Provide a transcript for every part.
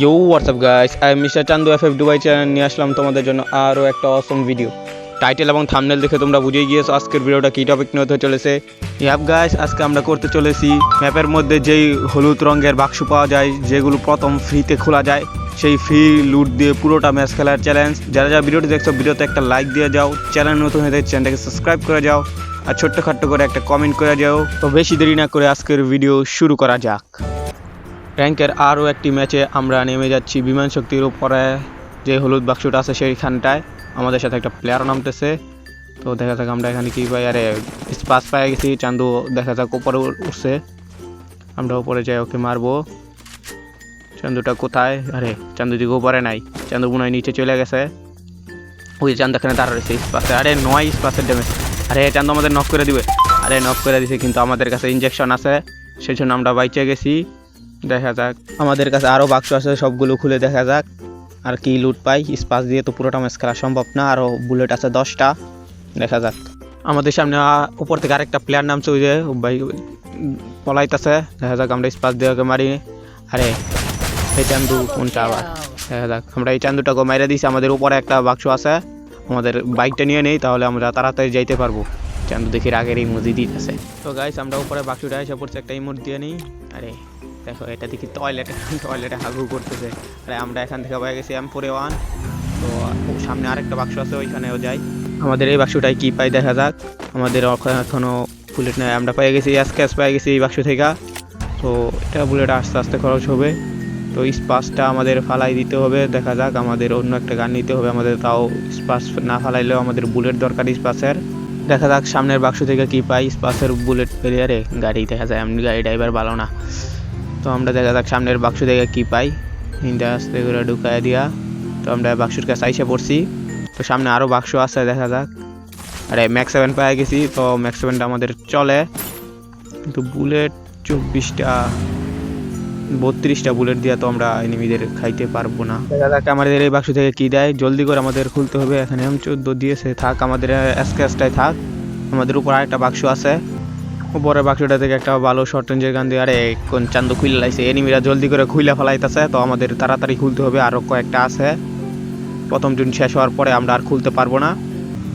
You what's up guys I mister Chandu F F Dubai channel নিয়ে আসলাম তোমাদের জন্য আরও একটা অসম ভিডিও টাইটেল এবং থামনেল দেখে তোমরা বুঝেই গিয়েছো আজকের ভিডিওটা কী টপিক নিয়ে হতে চলেছে ইয়াপ গাইস আজকে আমরা করতে চলেছি ম্যাপের মধ্যে যেই হলুদ রঙের বাক্স পাওয়া যায় যেগুলো প্রথম ফ্রিতে খোলা যায় সেই ফ্রি লুট দিয়ে পুরোটা ম্যাচ খেলার চ্যালেঞ্জ যারা যারা ভিডিওটি দেখছ ভিডিওতে একটা লাইক দিয়ে যাও। চ্যানেল নতুন হয়ে চ্যানেলটাকে সাবস্ক্রাইব করে যাও। আর ছোট্ট খাট্ট করে একটা কমেন্ট করে যাও। তো বেশি দেরি না করে আজকের ভিডিও শুরু করা যাক। র্যাঙ্কের আরও একটি ম্যাচে আমরা নেমে যাচ্ছি। বিমান শক্তির উপরে যে হলুদ বাক্সটা আছে সেইখানটায়। আমাদের সাথে একটা প্লেয়ার নামতেছে। তো দেখা যাক আমরা এখানে কী পাই। আরে, স্পাস পাই গেছি। চান্দু দেখা যাক উপরে উ- উঠছে। আমরা উপরে যাই, ওকে মারবো। চান্দুটা কোথায়? আরে, চান্দু দিকে উপরে নাই। চান্দু মনে নিচে চলে গেছে। ওই চান্দু এখানে দাঁড়া রয়েছে স্পাসে। আরে, নয় স্পাসের ড্যামেজ আরে, চান্দু আমাদের নক করে দিবে। আরে নক করে দিছে, কিন্তু আমাদের কাছে ইঞ্জেকশন আছে। সেই জন্য আমরা বাইচে গেছি। দেখা যাক। আমাদের কাছে আরও বাক্স আছে, সবগুলো খুলে দেখা যাক। আর কি লুট পাই? স্পাস দিয়ে তো পুরোটা ম্যাচ খেলা সম্ভব না। আরও বুলেট আছে দশটা। দেখা যাক। আমাদের সামনে উপর থেকে আরেকটা প্লেয়ার নামছে ওই যে ভাই পলাইতেছে। দেখা যাক আমরা স্পাস দিয়ে ওকে মারি। আরে, এই চান্দু কোনটা আবার দেখা যাক। আমরা এই চান্দুটাকে মাইরে দিয়েছি। আমাদের উপরে একটা বাক্স আছে। আমাদের বাইকটা নিয়ে নেই, তাহলে আমরা তাড়াতাড়ি যাইতে পারব। চান্দু দেখি আগের এই মসজিদই আছে তো গাইস আমরা উপরে বাক্সটা এসে পড়ছে, একটা ইমোট দিয়ে নিই। আরে দেখো, এটা দেখি টয়লেটে টয়লেটে হাগু করতেছে। আরে, আমরা এখান থেকে পেয়ে গেছি এম ওয়ান তো সামনে আরেকটা বাক্স আছে, ওইখানেও যাই। আমাদের এই বাক্সটাই কি পাই দেখা যাক। আমাদের ওখানে এখনও বুলেট নেই, আমরা পেয়ে গেছি স্ক্যাচ পেয়ে গেছি এই বাক্স থেকে। তো, এটা বুলেট আস্তে আস্তে খরচ হবে। তো, স্পাসটা আমাদের ফালাই দিতে হবে, দেখা যাক আমাদের অন্য একটা গান নিতে হবে, আমাদের তাও স্পাস না ফালাইলেও আমাদের বুলেট দরকার স্পাসের। দেখা যাক সামনের বাক্স থেকে কি পাই, স্পাসের বুলেট পেরিয়ারে গাড়ি দেখা যায় এমনি গাড়ি ড্রাইভার ভালো না। তো আমরা দেখা যাক সামনের বাক্স থেকে কি পাই। হিন্দা আস্তে করে ঢুকায় দিয়া তো আমরা বাক্সের কাছে আইসা পড়ছি। তো সামনে আরও বাক্স আছে, দেখা যাক। আরে ম্যাক্স সেভেন পেয়ে গেছি, তো ম্যাক্স সেভেনটা আমাদের চলে। কিন্তু বুলেট চব্বিশটা, বত্রিশটা বুলেট দিয়ে তো আমরা এনিমিদের খাইতে পারব না। দেখা যাক আমাদের এই বাক্স থেকে কি দেয়। জলদি করে আমাদের খুলতে হবে। এখানে এম চোদ্দ দিয়েছে, থাক আমাদের স্ক্যাচটাই থাক। আমাদের উপর আরেকটা বাক্স আছে। উপরের বাক্সটা থেকে একটা ভালো শর্ট রেঞ্জের গান দিয়ে, আরে, কোন চান্দু খুলে লাইছে, এনিমিরা জলদি করে খুলে ফেলাইতেছে, তো আমাদের তাড়াতাড়ি খুলতে হবে আরও কয়েকটা আছে। প্রথম দিন শেষ হওয়ার পরে আমরা আর খুলতে পারব না।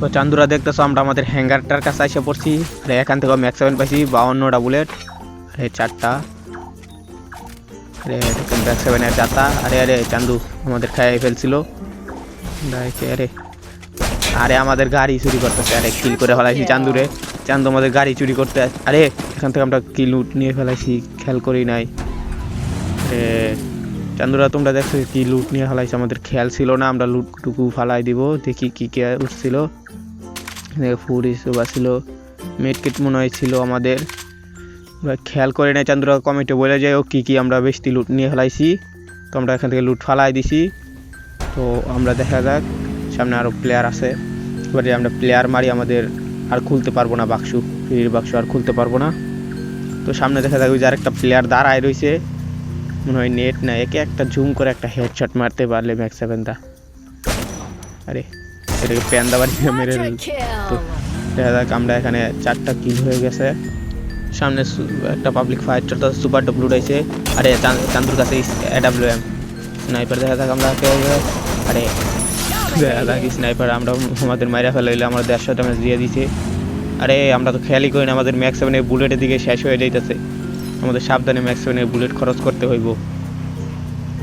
তো চান্দুরা দেখতেছো, আমরা আমাদের হ্যাঙ্গারটার কাছে এসে পড়ছি। আরে, এখান থেকে ম্যাক্স সেভেন পাইছি, বাউন্নটা বুলেট আরে, চারটা। আরে ব্যাক সেভেনের চাতা আরে আরে, চান্দু আমাদের খাইয়ে ফেলছিল। আরে। আরে আমাদের গাড়ি চুরি করতেছে। আরে কিল করে ফেলাইছি চান্দুরে। চান্দু আমাদের গাড়ি চুরি করতে আরে, এখান থেকে আমরা কি লুট নিয়ে ফেলাইছি, খেয়াল করি নাই। চান্দুরা, তোমরা দেখছ কি লুট নিয়ে ফেলাইছি। আমাদের খেয়াল ছিল না, আমরা লুটটুকু ফালাই দিব, দেখি কি কে উঠছিল। ফুরি সুবা ছিল মেটকেট মনে হয় ছিল আমাদের। খেয়াল করে নাই, চান্দুরা কমেন্টে বলে যায়, ও কী কী আমরা বেশি লুট নিয়ে ফেলাইছি। তো আমরা এখান থেকে লুট ফালাই দিছি। তো আমরা দেখা যাক। সামনে আরও প্লেয়ার আছে। এবারে আমরা প্লেয়ার মারি আমাদের আর খুলতে পারব না বাক্স। ফ্রির বাক্স আর খুলতে পারব না। তো সামনে দেখা যাক ওই যে আরেকটা প্লেয়ার দাঁড়ায় রয়েছে মনে হয় নেট না একে একটা জুম করে একটা হেডশট মারতে পারলে ম্যাক্স সেভেনটা আরে এটাকে প্যান দাবার মেরে. তো দেখা যাক আমরা এখানে চারটা কিল হয়ে গেছে। সামনে একটা পাবলিক ফায়ার চলতে সুপার ডব্লু রয়েছে আরে চান্দুর কাছে এডাব্লিউ এম স্নাইপার দেখা যাক আমরা আরে দেখা স্নাইপার আমরা আমাদের মাইরা ফেলাইলে আমরা দেড়শো ড্যামেজ দিয়ে দিছে আরে আমরা তো খেয়ালই করি না আমাদের ম্যাক্স সেভেনের বুলেটের দিকে শেষ হয়ে যাইতেছে। আমাদের সাবধানে ম্যাক্স সেভেনের বুলেট খরচ করতে হইব।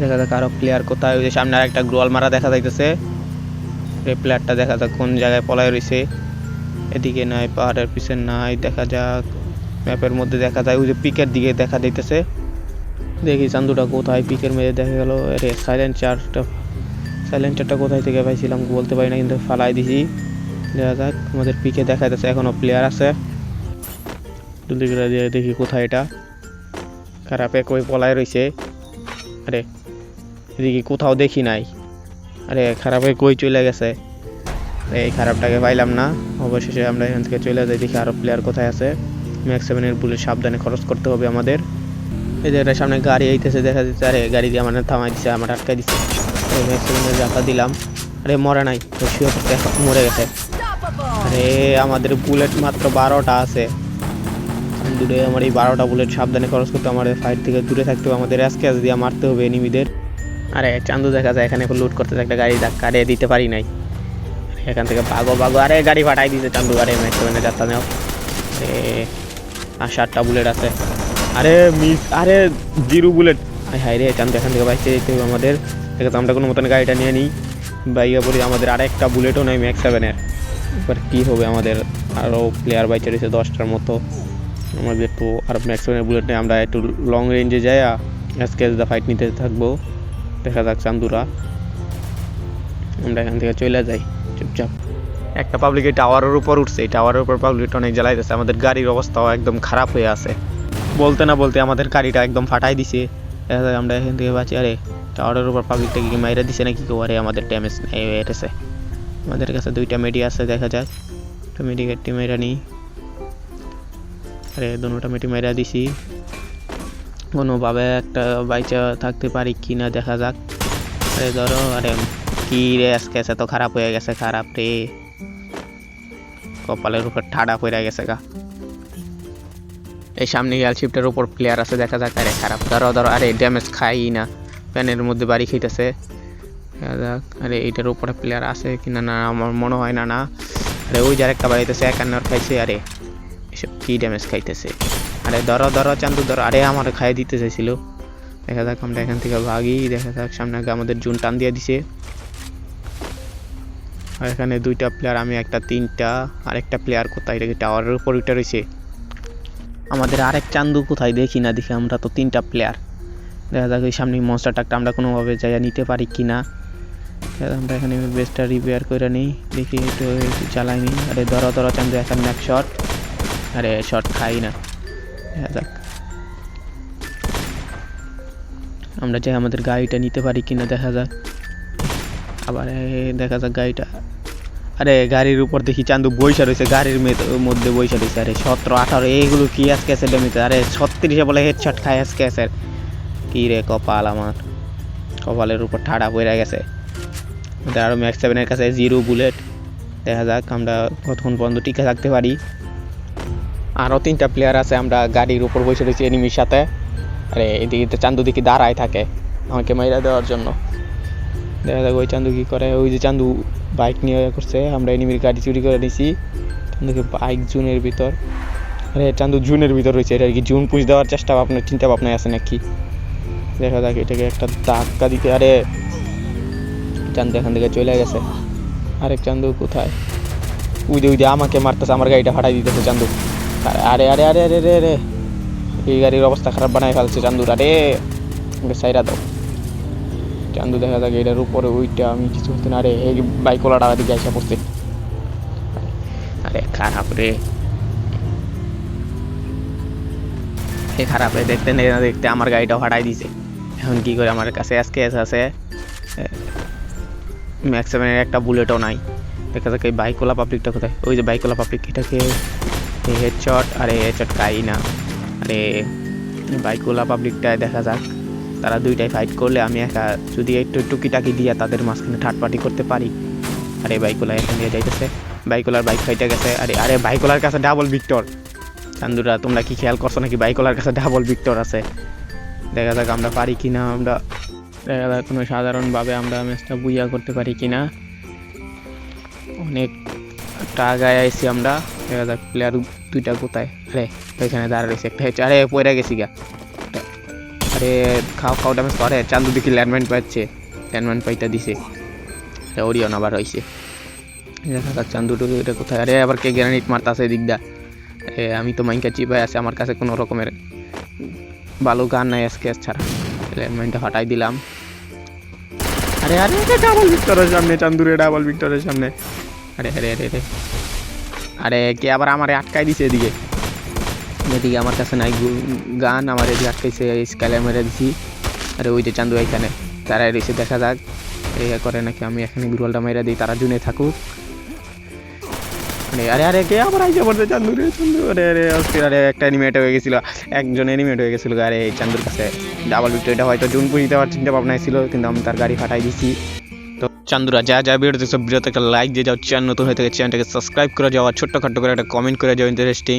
দেখা যাক আরও প্লেয়ার কোথায় ওই যে সামনে আরেকটা গ্রোয়াল মারা দেখা যাইতেছে। এই প্লেয়ারটা দেখা যাক কোন জায়গায় পলায় রয়েছে এদিকে নাই পাহাড়ের পিছনে নাই দেখা যাক। ম্যাপের মধ্যে দেখা যায় ওই যে পিকের দিকে দেখা যাইতেছে। দেখি চান্দুটা কোথায় পিকের মেয়ে দেখা গেল। আরে সাইলেন্সারটা সাইলেন্সারটা কোথায় থেকে পাইছিলাম বলতে পারি না, কিন্তু ফালাই দিছি। দেখা যাক, আমাদের পিকে দেখা যাচ্ছে এখনও প্লেয়ার আছে। করে দিয়ে দেখি কোথায় এটা। খারাপে কই পলায় রয়েছে আরে, এদিকে কোথাও দেখি নাই। আরে, খারাপে কই চলে গেছে। এই খারাপটাকে পাইলাম না। অবশেষে আমরা এখান থেকে চলে যাই, দেখি আরও প্লেয়ার কোথায় আছে। ম্যাক্স সেভেনের বুলেট সাবধানে খরচ করতে হবে আমাদের। এই যে এটার সামনে গাড়ি আইতেছে, দেখা যাচ্ছে, আরে, গাড়ি দিয়ে আমার থামাই দিচ্ছে আমার আটকাই দিচ্ছে ম্যাক্স সেভেনের জাতা দিলাম, আরে মরে নাই মরে গেছে। আরে আমাদের বুলেট মাত্র বারোটা আছে। দূরে আমার এই বারোটা বুলেট সাবধানে খরচ করতে আমাদের ফাইট থেকে দূরে থাকতে হবে, আমাদের স্ক্যাচ দিয়ে মারতে হবে এনিমিদের আরে চান্দু দেখা যায়, এখানে লুট করতে একটা গাড়ি ধাক্কা আরে দিতে পারি নাই। এখান থেকে ভাগো ভাগো, আরে গাড়ি ফাটাই দিছে চান্দু, আরে ম্যাক্স সেভেনে যাত্রা নেও। আরে আর সাতটা বুলেট আছে। আরে মিস, আরে জিরো বুলেট। আয় হাই রে, চান্দু, এখান থেকে বাইতে যেতে হবে আমাদের। আছে আমরা কোনো মতন গাড়িটা নিয়ে নিই। বাইকে পড়ি আমাদের আরেকটা বুলেটও নেই ম্যাক্স সেভেনের এবার কী হবে আমাদের? আরও প্লেয়ার বাইচে রয়েছে দশটার মতো। আমাদের একটু আর ম্যাক্স সেভেনের বুলেট নেই, আমরা একটু লং রেঞ্জে যাই স্কেচ দা ফাইট নিতে থাকব। দেখা যাক চান্দুরা। আমরা এখান থেকে চলে যাই, চুপচাপ। একটা পাবলিক এই টাওয়ারের উপর উঠছে। এই টাওয়ারের উপর পাবলিকটা অনেক জ্বালাইতেছে। আমাদের গাড়ির অবস্থাও একদম খারাপ হয়ে আছে। বলতে না বলতে আমাদের গাড়িটা একদম ফাটাই দিছে। আমরা এখান থেকে বাঁচি। আরে টাওয়ারের উপর পাবলিকটা কি মাইরা দিছে নাকি কেউ? আরে, আমাদের ড্যামেজ এটেছে আমাদের কাছে দুইটা মেডি আছে, দেখা যাক। একটা মেডিকেটটি মেরা নিই। আরে দুটা মেডি মেরা দিছি। কোনোভাবে একটা বাইচা থাকতে পারি কি না দেখা যাক। আরে, ধরো, আরে, কি রে, আজকে এত খারাপ হয়ে গেছে, খারাপ রে। কপালের উপর ঠাডা পড়ে গেছে গা। এই সামনে গিয়াল শিফটের উপর প্লেয়ার আছে, দেখা যাক, আরে খারাপ। ধরো ধরো, আরে ড্যামেজ খাই না। প্যানের মধ্যে বাড়ি খাইতেছে দেখা যাক, আরে এইটার উপরে প্লেয়ার আছে কিনা না, আমার মনে হয় না না। আরে ওই যার একটা বাড়িতেছে, একান্নর খাইছে, আরে। এসব কি ড্যামেজ খাইতেছে? আরে ধরো ধরো, চান্দু, ধরো, আরে আমার খাইয়ে দিতে চাইছিল। দেখা যাক, আমরা এখান থেকে ভাগি, দেখা যাক, সামনে আগে আমাদের জুন টান দিয়ে দিছে। আর এখানে দুইটা প্লেয়ার আমি একটা তিনটা আর একটা প্লেয়ার কোথায় টাওয়ারের উপর উঠে রয়েছে। আমাদের আরেক চান্দু কোথায় দেখি না, দেখি আমরা তো তিনটা প্লেয়ার দেখা যাক ওই সামনে মনস্টার টাকটা আমরা কোনোভাবে জায়গা নিতে পারি কি না আমরা এখানে বেসটা রিপেয়ার করে নিই। দেখি একটু চালাই নিই। আরে ধরো ধরো চান্দু এখানে এক শট আরে শট খাই না। দেখা যাক। আমরা চাই আমাদের গাড়িটা নিতে পারি কিনা, দেখা যাক। আবার দেখা যাক গাড়িটা আরে গাড়ির উপর দেখি চান্দু বৈশা রয়েছে গাড়ির মধ্যে বৈশা রয়েছে আরে সতেরো, আঠারো এইগুলো কি আজকে আছে ডেমিতে আরে ছত্রিশে বলে হেডশট খায় আজকে আছে। কি রে কপাল আমার। কপালের উপর ঠাডা পড়ে গেছে। আরও ম্যাক্স সেভেনের কাছে জিরো বুলেট দেখা যাক, আমরা কতক্ষণ পর্যন্ত টিকে থাকতে পারি। আরও তিনটা প্লেয়ার আছে, আমরা গাড়ির উপর বসে রয়েছি এনিমির সাথে। আরে এদিকে চান্দু দিকে দাঁড়ায় থাকে, আমাকে মাইরা দেওয়ার জন্য। দেখা যাক ওই চান্দু কী করে। ওই যে চান্দু বাইক নিয়ে ইয়ে করছে, আমরা এনিমির গাড়ি চুরি করে নিছি। চান্দুকে বাইক জুনের ভিতর। আরে, চান্দু জুনের ভিতর রয়েছে, এটা আর কি জুন পুষ দেওয়ার চেষ্টা আপনার চিন্তা ভাবনায় আছে নাকি? দেখা যাক, এটাকে একটা ধাক্কা দিতে আরে! চান্দু এখান থেকে চলে গেছে। আরেক চান্দু কোথায়? উই দে উই দে আমাকে মারতেছে, আমার গাড়িটা ফাটাই দিতেছে চান্দু। আরে আরে আরে আরে আরে আরে এই গাড়ির অবস্থা খারাপ বানাই ফেলছে চান্দুর, আরে! সাইরা দাও। চান্দু দেখা যাক এটার উপরে ওইটা আমি কিছু হতে না আরে এই বাইকওয়ালাটা দিকে এসে পড়ছে। আরে খারাপ রে। এ খারাপ দেখতে না, দেখতে আমার গাড়িটা ফাটাই দিছে। এখন কি করে আমার কাছে আজকে আছে? ম্যাক্স সেভেনের একটা বুলেটও নাই। দেখা যাক এই বাইকওয়ালা পাবলিকটা কোথায়। ওই যে বাইকওয়ালা পাবলিক এটাকে হেডশট আরে হেডশট খাই না। আরে বাইকওয়ালা পাবলিকটায় দেখা যাক। তারা দুইটাই ফাইট করলে আমি একা যদি একটু টুকিটাকি দিয়ে তাদের মাঝখানে থার্ড পার্টি করতে পারি। আরে বাইকওয়ালা এখান দিয়ে যাইতেছে। বাইকওয়ালার বাইক ফাইটে গেছে। আরে আরে বাইকওয়ালার কাছে ডাবল ভিক্টর চান্দুরা, তোমরা কি খেয়াল করছ নাকি বাইকওয়ালার কাছে ডাবল ভিক্টর আছে? দেখা যাক আমরা পারি কি না আমরা। দেখা যাক কোনো সাধারণভাবে আমরা ম্যাচটা বুইয়া করতে পারি কি না অনেক টাগায় আইছি আমরা। দেখা যাক প্লেয়ার দুইটা কোথায়। আরে, এখানে দাঁড়া রয়েছে একটা আরে পয়রা গেছি গা। আরে খাও খাও ড্যামেজ করে। চান্দু দেখি ল্যান্ডমাইন পাচ্ছে। ল্যান্ডমাইন পাইটা দিছে। ওরিয়ন আবার হয়েছে দেখা চান্দু টুকু এটা কোথায়? আরে আবার কে গ্রানিট মারতাছে এ, আমি তো মাইনকা চিপাই আছে, আমার কাছে কোনো রকমের ভালো গান নাই স্কেচ ছাড়া। ল্যান্ডমাইনটা হটাই দিলাম। আরে আরে ডাবল ভিক্টরের সামনে, চান্দুরে ডাবল ভিক্টরের সামনে। আরে আরে আরে আরে। আরে, কে আবার আমারে আটকাই দিছে এদিকে। এদিকে আমার কাছে নাই গান, আমার এদিকে আটকাইছে স্কালে মেরে দিছি। আরে ওই যে চান্দু এখানে তারা রয়েছে দেখা যাক। এই করে নাকি আমি এখানে গুরুয়ালটা মেরে দিই, তারা জুনে থাকুক। আরে আরে আরে, কে আবার আইসা পড়ছে চান্দু রে, চান্দু? আরে আরে আরে, একটা এনিমেট হয়ে গেছিল। একজন অ্যানিমেট হয়ে গেছিল আরে, এই চান্দুর কাছে। ডাবল ভিক্টোরিটা হয়তো জুন পুষিতে দেওয়ার চিন্তা ভাবনা ছিল, কিন্তু আমি তার গাড়ি ফাটাই দিছি। তো চান্দুরা, যা যা ভিডিও দেখছ, ভিডিওতে একটা লাইক দিয়ে যাও চ্যানেল নতুন হয়ে থাকে চ্যানেলটাকে সাবস্ক্রাইব করে যাও, আর ছোট্টখাট্টো করে একটা কমেন্ট করে যাও ইন্টারেস্টিং